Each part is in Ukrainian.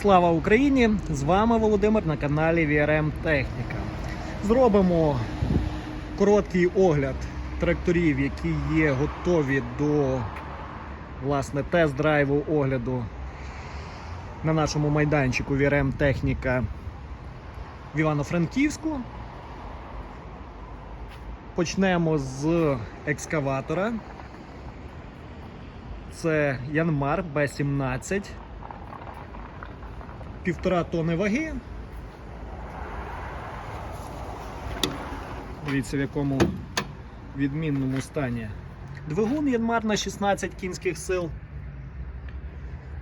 Слава Україні! З вами Володимир на каналі VRM Техніка. Зробимо короткий огляд тракторів, які є готові до власне тест-драйву огляду на нашому майданчику VRM Техніка в Івано-Франківську. Почнемо з екскаватора. Це Янмар B17. Півтора тони ваги. Дивіться, в якому відмінному стані. Двигун Янмар на 16 кінських сил.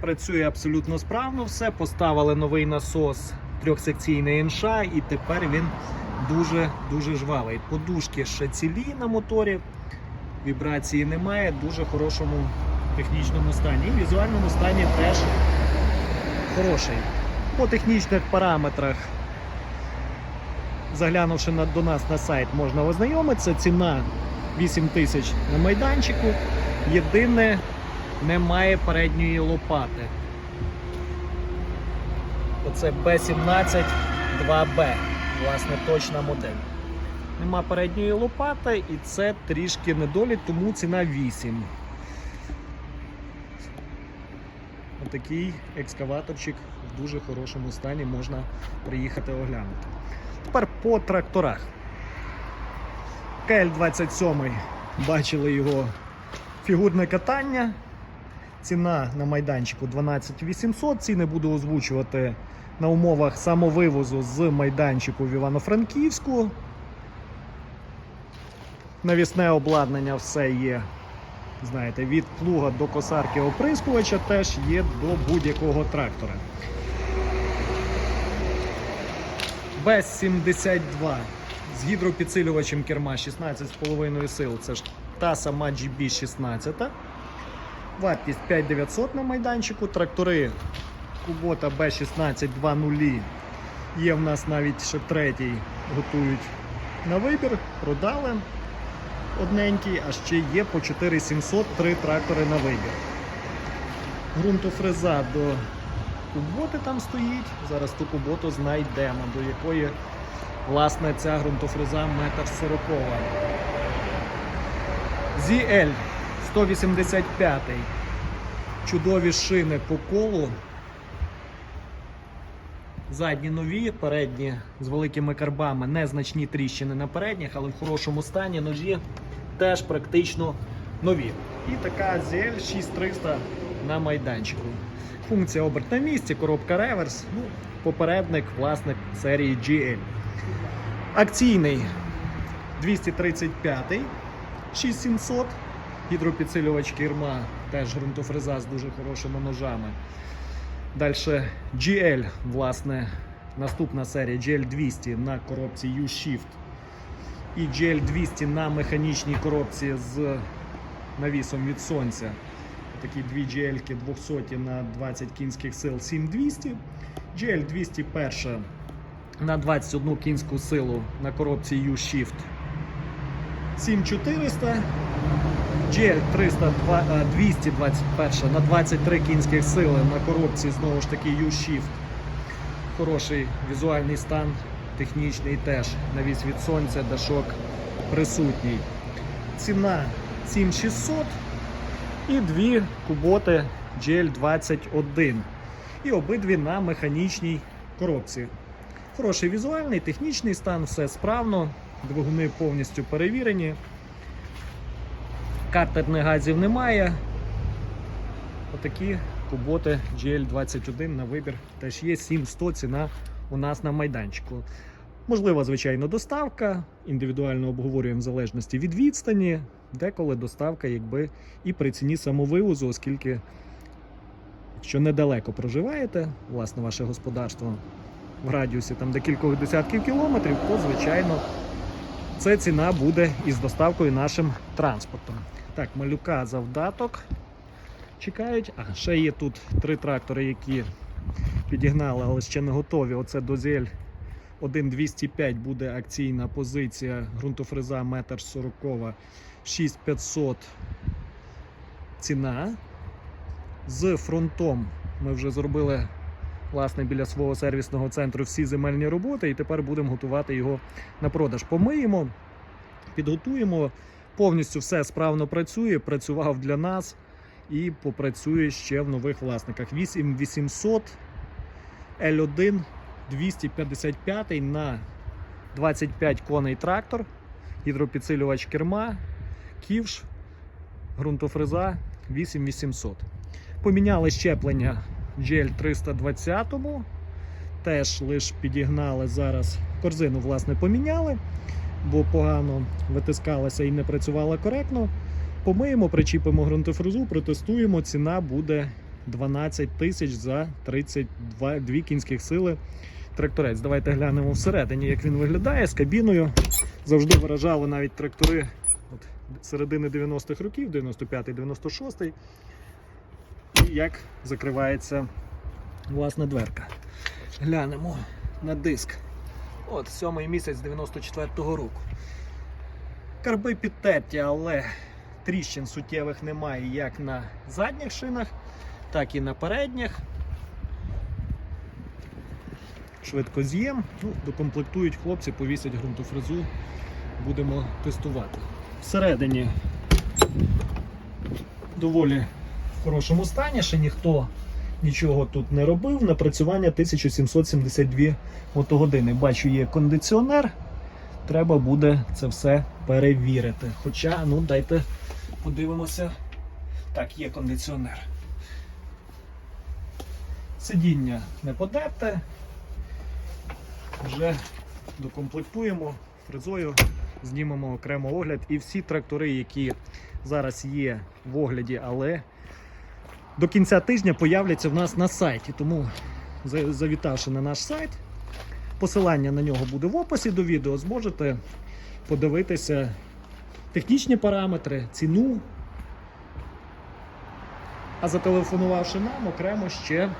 Працює абсолютно справно все. Поставили новий насос трьохсекційний НШ і тепер він дуже-дуже жвавий. Подушки ще цілі на моторі, вібрації немає, дуже хорошому технічному стані. І візуальному стані теж хороший. По технічних параметрах, заглянувши на, до нас на сайт, можна ознайомитися. Ціна 8 тисяч на майданчику. Єдине, немає передньої лопати. Оце B17 2B, власне, точна модель. Нема передньої лопати і це трішки недолік, тому ціна 8. Отакий екскаваторчик в дуже хорошому стані можна приїхати оглянути. Тепер по тракторах. КЛ-27 бачили його фігурне катання. Ціна на майданчику 12 800. Ціни буду озвучувати на умовах самовивозу з майданчику в Івано-Франківську. Навісне обладнання все є. Знаєте, від плуга до косарки оприскувача теж є до будь-якого трактора. БЕС-72 з гідропідсилювачем керма 16,5 сил. Це ж та сама GB16. Вартість 5900 на майданчику. Трактори Кубота B16 2.0. Є в нас навіть ще третій, готують на вибір, продали одненький, а ще є по 4700 три трактори на вибір. Грунтофреза до куботи там стоїть. Зараз ту куботу знайдемо, до якої власне ця ґрунтофреза метр 40. ZL 185. Чудові шини по колу. Задні нові, передні з великими карбами, незначні тріщини на передніх, але в хорошому стані ножі теж практично нові. І така ZL 6300 на майданчику. Функція оберт на місці, коробка реверс, ну, попередник, власник серії GL. Акційний 235 6700. Гідропідсилювач керма, теж ґрунтофреза з дуже хорошими ножами. Далі GL, власне, наступна серія GL 200 на коробці U-Shift і GL 200 на механічній коробці з навісом від сонця. Такі дві GL 200 на 20 кінських сил 7200. GL 201 на 21 кінську силу на коробці U-Shift 7400. GL 300, 221 на 23 кінських сили на коробці знову ж таки U-Shift. Хороший візуальний стан, технічний теж. Навіс від сонця, дашок присутній. Ціна 7600 і дві куботи GL21. І обидві на механічній коробці. Хороший візуальний, технічний стан, все справно, двигуни повністю перевірені. Картерних газів немає. Отакі куботи GL21 на вибір теж є 7100 ціна у нас на майданчику. Можлива, звичайно, доставка, індивідуально обговорюємо в залежності від відстані, деколи доставка якби і при ціні самовивозу, оскільки, якщо недалеко проживаєте, власне, ваше господарство в радіусі там декількох десятків кілометрів, то, звичайно, це ціна буде із доставкою нашим транспортом. Так, малюка завдаток чекають. А ще є тут три трактори, які підігнали, але ще не готові. Оце дозель 1,205 буде акційна позиція. Грунтофреза 1,40 м 6500 ціна. З фронтом ми вже зробили власне біля свого сервісного центру всі земельні роботи, і тепер будемо готувати його на продаж. Помиємо, підготуємо. Повністю все справно працює, працював для нас і попрацює ще в нових власниках. 8800 L1 255 на 25 коней трактор, гідропідсилювач керма, ківш, ґрунтофреза 8800. Поміняли щеплення GL 320, теж лише підігнали зараз корзину, власне, поміняли, бо погано витискалася і не працювала коректно. Помиємо, причіпимо ґрунтофрезу, протестуємо. Ціна буде 12 тисяч за 32 дві кінських сили тракторець. Давайте глянемо всередині, як він виглядає з кабіною. Завжди виражали навіть трактори от, середини 90-х років, 95-й, 96-й. І як закривається власна дверка. Глянемо на диск. От, сьомий місяць 94-го року. Карби підтерті, але тріщин суттєвих немає як на задніх шинах, так і на передніх. Швидко з'єм. Ну, докомплектують хлопці, повісять ґрунтофрезу. Будемо тестувати. Всередині доволі хорошому стані, ще ніхто нічого тут не робив. Напрацювання 1772 мотогодини. Бачу, є кондиціонер. Треба буде це все перевірити. Хоча, ну, дайте подивимося. Так, є кондиціонер. Сидіння не подерте. Вже докомплектуємо фрезою, знімемо окремо огляд. І всі трактори, які зараз є в огляді, але до кінця тижня появляться в нас на сайті. Тому, завітавши на наш сайт, посилання на нього буде в описі до відео, зможете подивитися технічні параметри, ціну. А зателефонувавши нам, окремо ще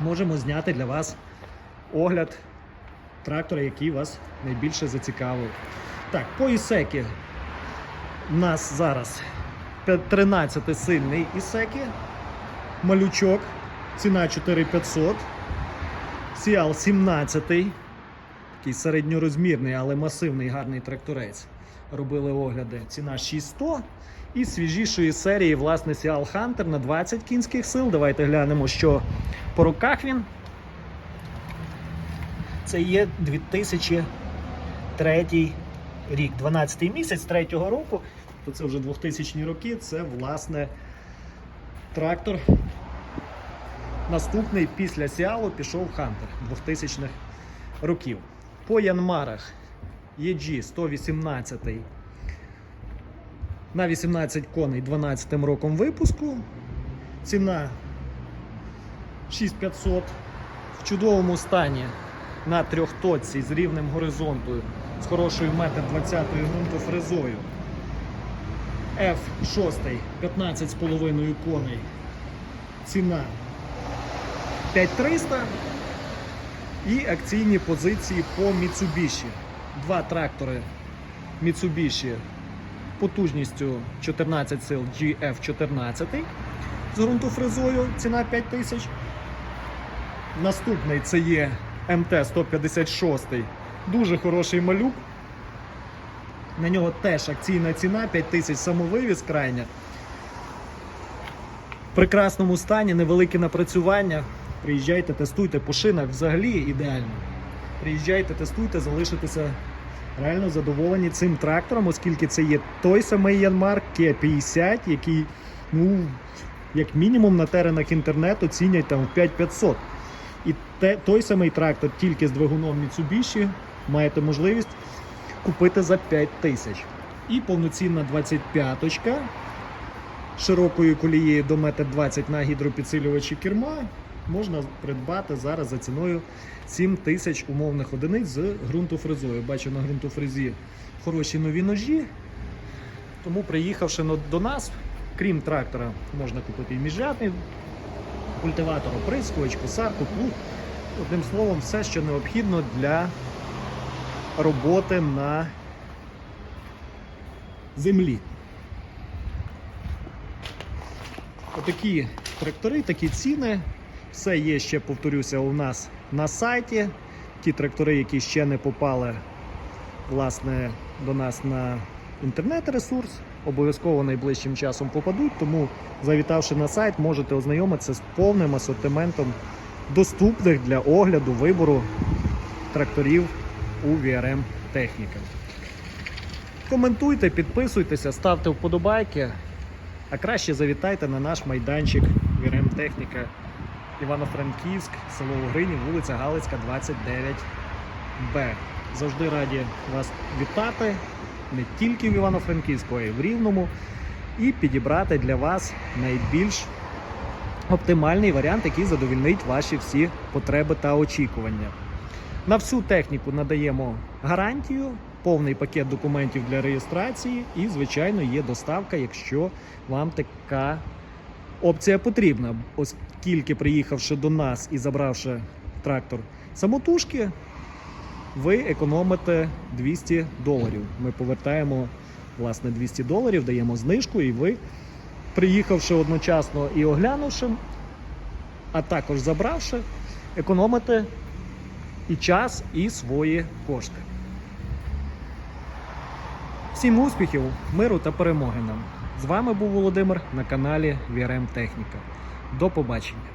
можемо зняти для вас огляд трактора, який вас найбільше зацікавив. Так, по ісекі у нас зараз 13 сильний ісекі, малючок, ціна 4500, Сіал 17, такий середньорозмірний, але масивний гарний тракторець. Робили огляди. Ціна 6100. І свіжішої серії, власне, Сіал Хантер на 20 кінських сил. Давайте глянемо, що по руках він. Це є 2003 рік, 12 місяць 3-го року, то це вже 2000 роки. Це власне трактор. Наступний після Сіалу пішов Хантер 2000-х років. По Янмарах EG 118 на 18 коней 12 роком випуску. Ціна 6500 в чудовому стані на трьохточці з рівнем горизонту, з хорошою метр 20 ґрунтофрезою. F6 15,5 коней. Ціна 5300. І акційні позиції по Mitsubishi. Два трактори Mitsubishi потужністю 14 сил GF14 з ґрунтофрезою. Ціна 5000. Наступний це є МТ-156. Дуже хороший малюк. На нього теж акційна ціна 5000 самовивіз крайня. В прекрасному стані, невелике напрацювання. Приїжджайте, тестуйте по шинах взагалі ідеально. Приїжджайте, тестуйте, залишитеся реально задоволені цим трактором, оскільки це є той самий Янмар К50, який, ну, як мінімум на теренах інтернету цінять там в 5500. І те, той самий трактор тільки з двигуном Mitsubishi маєте можливість купити за 5 тисяч. І повноцінна 25-очка широкою колією до 1,20 м на гідропідсилювачі керма можна придбати зараз за ціною 7 тисяч умовних одиниць з ґрунтофрезою. Бачу на ґрунтофрезі хороші нові ножі. Тому приїхавши до нас, крім трактора, можна купити і міжрядний культиватор, оприскувач, косарку, плуг. Одним словом, все, що необхідно для роботи на землі. Отакі трактори, такі ціни. Все є ще, повторюся, у нас на сайті. Ті трактори, які ще не попали власне, до нас на інтернет-ресурс, обов'язково найближчим часом попадуть. Тому, завітавши на сайт, можете ознайомитися з повним асортиментом доступних для огляду вибору тракторів у VRM техніка. Коментуйте, підписуйтеся, ставте вподобайки, а краще завітайте на наш майданчик VRM Техніка Івано-Франківськ, село Угрині, вулиця Галицька, 29Б. Завжди раді вас вітати не тільки в Івано-Франківську, а й в Рівному, і підібрати для вас найбільш оптимальний варіант, який задовільнить ваші всі потреби та очікування. На всю техніку надаємо гарантію, повний пакет документів для реєстрації, і, звичайно, є доставка, якщо вам така опція потрібна. Оскільки, приїхавши до нас і забравши трактор самотужки, ви економите 200 доларів. Ми повертаємо власне 200 доларів, даємо знижку, і ви, приїхавши одночасно і оглянувши, а також забравши, економите і час, і свої кошти. Всім успіхів, миру та перемоги нам! З вами був Володимир на каналі VRM Техніка. До побачення!